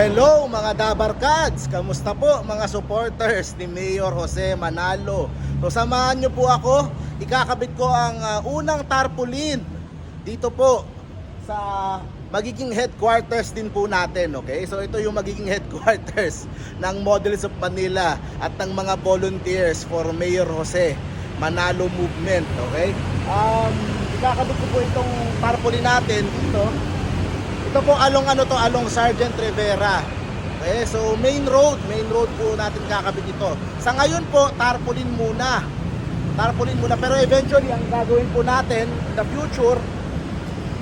hello mga Dabarkads! Kamusta po mga supporters ni Mayor Jose Manalo? So samahan niyo po ako, ikakabit ko ang ah, unang tarpaulin dito po sa magiging headquarters din po natin, okay? So ito yung magiging headquarters ng Models of Manila at ng mga volunteers for Mayor Jose Manalo Movement, okay? Um, ikakabit ko po itong tarpaulin natin dito ito po along ano to, along Sergeant Rivera. Okay, so main road, main road po natin kakabit ito. Sa ngayon po, tarpaulin muna. Tarpaulin muna, pero eventually ang gagawin po natin in the future,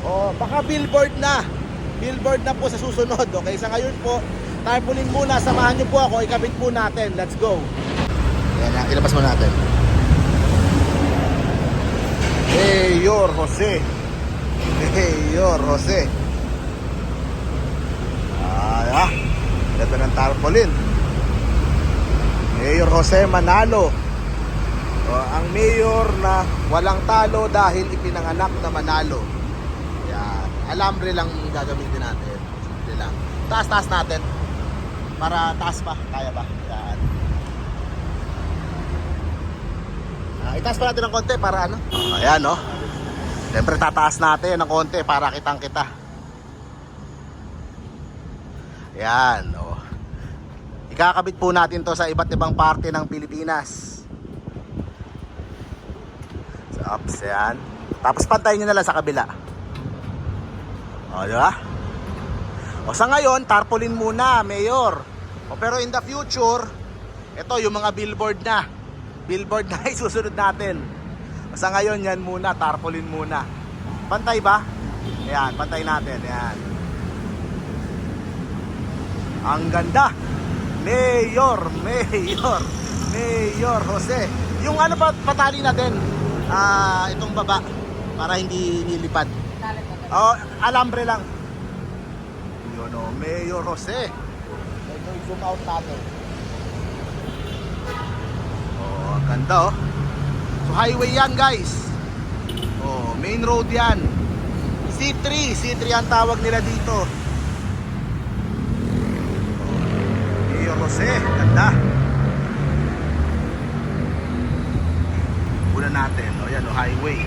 oh, baka billboard na. Billboard na po sa susunod. Okay, sa ngayon po, tarpaulin muna, samahan niyo po ako, ikabit po natin. Let's go. Yan ilabas mo natin. Mayor Jose. Mayor Jose. Ay, ah, ganda ng tarpaulin. Mayor Jose Manalo. O, ang mayor na walang talo dahil ipinanganak na Manalo. Yan. Alambre lang gagamitin natin. Simple lang. Taas-taas natin. Para taas pa. Kaya ba? Yan. Ah, itaas pa natin ng konti para ano? Ayan, no? Siyempre tataas natin ng konti para kitang kita. Yan, oh. Ikakabit po natin to sa iba't ibang parte ng Pilipinas. So, ups, yan. Tapos pantayin nyo na lang sa kabila. O, di? O, sa ngayon, tarpaulin muna, Mayor. O, pero in the future, ito yung mga billboard na. Billboard na isusunod natin. O, sa ngayon, yan muna, tarpaulin muna. Pantay ba? Yan, pantay natin. Yan. Ang ganda. Mayor, Mayor, Mayor Jose. Yung ano pa patali natin? Ah, itong baba para hindi nilipad. Oh, alambre lang. Yun oh, Mayor Jose. Ito zoom out natin. Oh, ganda oh. So highway yan guys. Oh, main road yan. C3, C3 ang tawag nila dito. Jose, ganda. Una natin, o yan o, highway.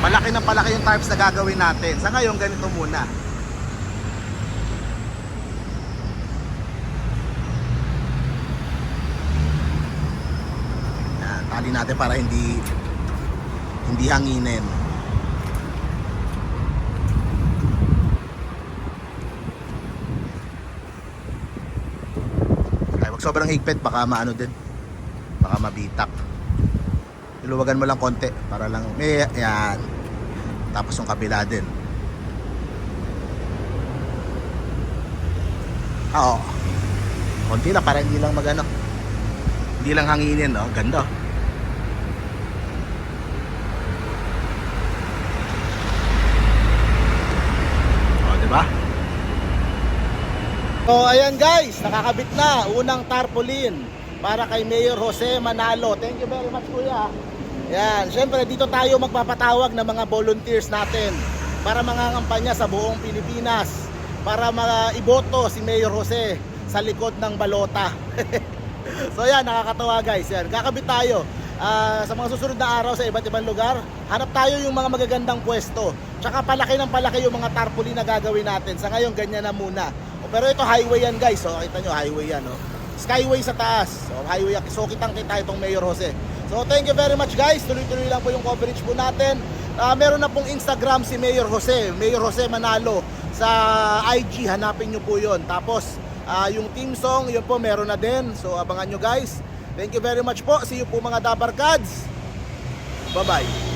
Malaki ng palaki yung types na gagawin natin. Sa ngayon, ganito muna. Yan, tali natin para hindi hindi hanginin. Wag sobrang higpit baka maano din. Baka mabitak. Iluwagan mo lang konti para lang may yan. Tapos yung kabila din. Oo. Konti lang para hindi lang magano. Hindi lang hanginin, no? Ganda. Oh, di ba? So ayan guys, nakakabit na unang tarpaulin para kay Mayor Jose Manalo. Thank you very much kuya. Yan, syempre dito tayo magpapatawag ng mga volunteers natin para mangangampanya sa buong Pilipinas para maiboto si Mayor Jose sa likod ng balota. so yan, nakakatawa guys. Yan, kakabit tayo. Ah, sa mga susunod na araw sa iba't ibang lugar, hanap tayo yung mga magagandang pwesto. Tsaka palaki ng palaki yung mga tarpaulin na gagawin natin. Sa ngayon, ganyan na muna. O, pero ito highway yan guys. So, kita nyo, highway yan. Oh. Skyway sa taas. So, highway. So, kitang kita itong Mayor Jose. So, thank you very much guys. Tuloy-tuloy lang po yung coverage po natin. Ah, meron na pong Instagram si Mayor Jose. Mayor Jose Manalo. Sa IG, hanapin nyo po yon. Tapos, ah, yung team song, yun po meron na din. So, abangan nyo guys. Thank you very much po. See you po mga Dabarkads. Bye-bye.